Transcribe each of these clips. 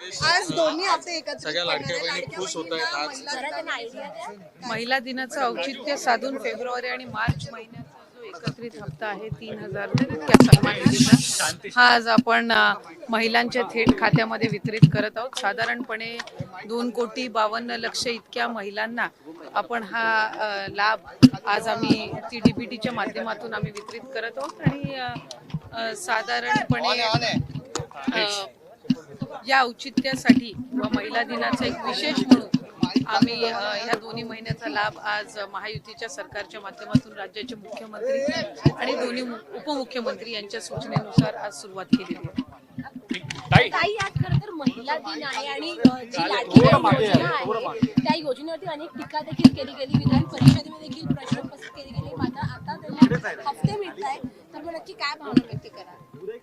आज दोन्ही हप्ते एकत्र सगळ्या लाडक्या बहिणी खुश होत आहेत आज. महिला दिनाचं औचित्य साधून फेब्रुवारी आणि मार्च महिन्याचा जो एकत्रित हप्ता आहे तीन हजार त्या सन्मान निधीचा हा आज आपण अ, महिलांच्या थेट खात्यामध्ये वितरित करत आहोत. साधारणपणे दोन कोटी बावन्न लक्ष इतक्या महिलांना आपण हा अ, लाभ आज आम्ही ती डीबीटीच्या माध्यमातून आम्ही वितरित करत आहोत. आणि अ, अ, साधारणपणे अ, या औचित्यासाठी व महिला दिनाचा एक विशेष म्हणून आम्ही अ, या दोन्ही महिन्याचा लाभ आज महायुतीच्या सरकारच्या माध्यमातून राज्याचे मुख्यमंत्री आणि दोन्ही उपमुख्यमंत्री यांच्या सूचनेनुसार आज सुरुवात केलेली आहे. ताई. आज खरं तर महिला दिन आहे आणि अ, जी लाडकी बहीण योजना आहे त्या योजनेवरती अनेक टीका देखील केली गेली. विधान परिषदेमध्ये देखील प्रश्न उपस्थित केले गेले. मात्र आता त्यांना हफ्ते मिळत आहे तर मग नक्की काय भावना व्यक्त करा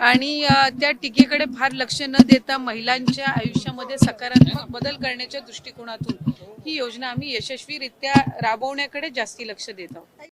आणि त्या टीकेकडे फार लक्ष न देता महिलांच्या आयुष्यामध्ये सकारात्मक बदल करण्याच्या दृष्टिकोनातून ही योजना आम्ही यशस्वीरित्या राबवण्याकडे जास्ती लक्ष देत आहोत.